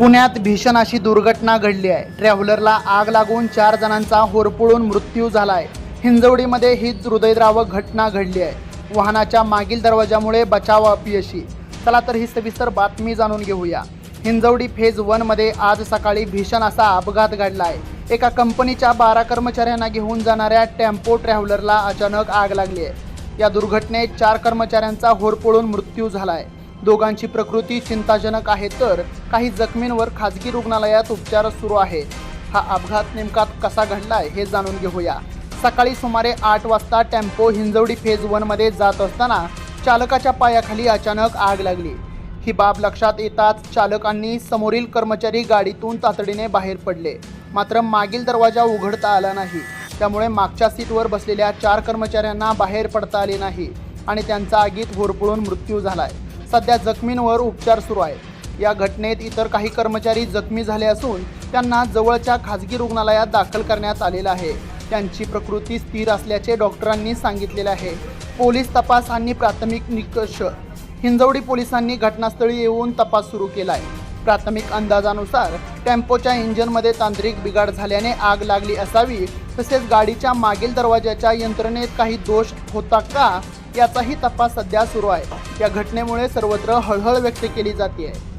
पुण्यात भीषण अशी दुर्घटना घडली आहे. ट्रॅव्हलरला आग लागून चार जणांचा होरपळून मृत्यू झाला आहे हिंजवडीमध्ये हीच हृदयद्रावक घटना घडली आहे. वाहनाच्या मागील दरवाजामुळे बचाव अपयशी. चला तर ही सविस्तर बातमी जाणून घेऊया. हिंजवडी फेज वनमध्ये आज सकाळी भीषण असा अपघात घडला आहे एका कंपनीच्या बारा कर्मचाऱ्यांना घेऊन जाणाऱ्या टेम्पो ट्रॅव्हलरला अचानक आग लागली आहे. या दुर्घटनेत चार कर्मचाऱ्यांचा होरपळून मृत्यू झाला आहे दोघांची प्रकृती चिंताजनक आहे तर काही जखमींवर खाजगी रुग्णालयात उपचार सुरू आहे. हा अपघात नेमका कसा घडलाय हे जाणून घेऊया. सकाळी सुमारे आठ वाजता टेम्पो हिंजवडी फेज वनमध्ये जात असताना चालकाच्या पायाखाली अचानक आग लागली. ही बाब लक्षात येताच चालकांनी समोरील कर्मचारी गाडीतून तातडीने बाहेर पडले. मात्र मागील दरवाजा उघडता आला नाही. त्यामुळे मागच्या सीटवर बसलेल्या चार कर्मचाऱ्यांना बाहेर पडता आले नाही आणि त्यांचा आगीत होरपळून मृत्यू झालाय. सध्या जखमींवर उपचार सुरू आहेत. या घटनेत इतर काही कर्मचारी जखमी झाले असून त्यांना जवळच्या खाजगी रुग्णालयात दाखल करण्यात आलेलं आहे. त्यांची प्रकृती स्थिर असल्याचे डॉक्टरांनी सांगितलेले आहे. पोलीस तपास आणि प्राथमिक निकष. हिंजवडी पोलिसांनी घटनास्थळी येऊन तपास सुरू केला आहे प्राथमिक अंदाजानुसार टेम्पोच्या इंजिनमध्ये तांत्रिक बिघाड झाल्याने आग लागली असावी तसेच गाडीच्या मागील दरवाजाच्या यंत्रणेत काही दोष होता का याचाही तपास सध्या सुरू आहे. या घटनेमुळे सर्वत्र हळहळ व्यक्त केली जाते आहे